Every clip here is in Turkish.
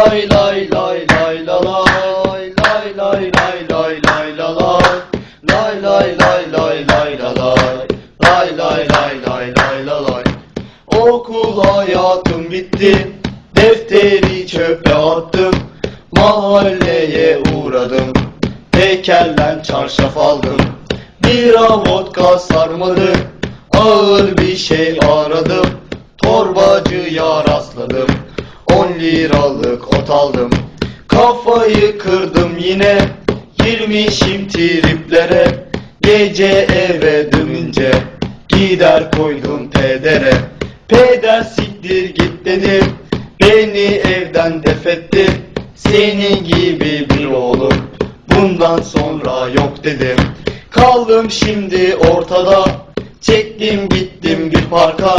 Lay lay lay lay la lay lay lay lay lay lay la lay lay lay lay lay lay la lay lay lay lay lay lay la lay Okul hayatım bitti Defteri çöpe attım Mahalleye uğradım Heykelden çarşaf aldım Bira vodka sarmadı Ağır bir şey aradım Torbacıya rastladım 10 liralık ot aldım. Kafayı kırdım yine Girmişim triplere Gece eve dönünce Gider koydum pedere. Peder siktir git dedim Beni evden defetti Senin gibi bir oğlum Bundan sonra yok dedim Kaldım şimdi ortada Çektim gittim bir parka.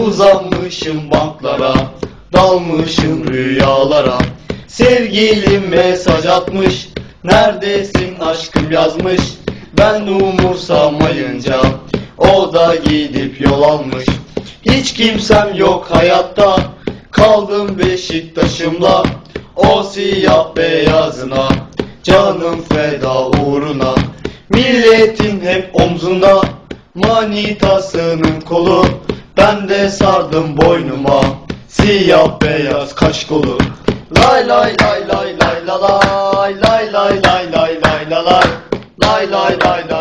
Uzanmışım banklara Dalmışım rüyalara. Sevgilim mesaj atmış Neredesin aşkım yazmış. Ben umursamayınca O da gidip yol almış. Hiç kimsem yok hayatta Kaldım Beşiktaş'ımla. O siyah beyazına Canım feda uğruna. Milletin hep omzunda Manitasının kolu. Ben de sardım boynuma Siyah beyaz kaş kolu Lay lay lay lay lay la lay Lay lay lay lay lay lay Lay lay lay lay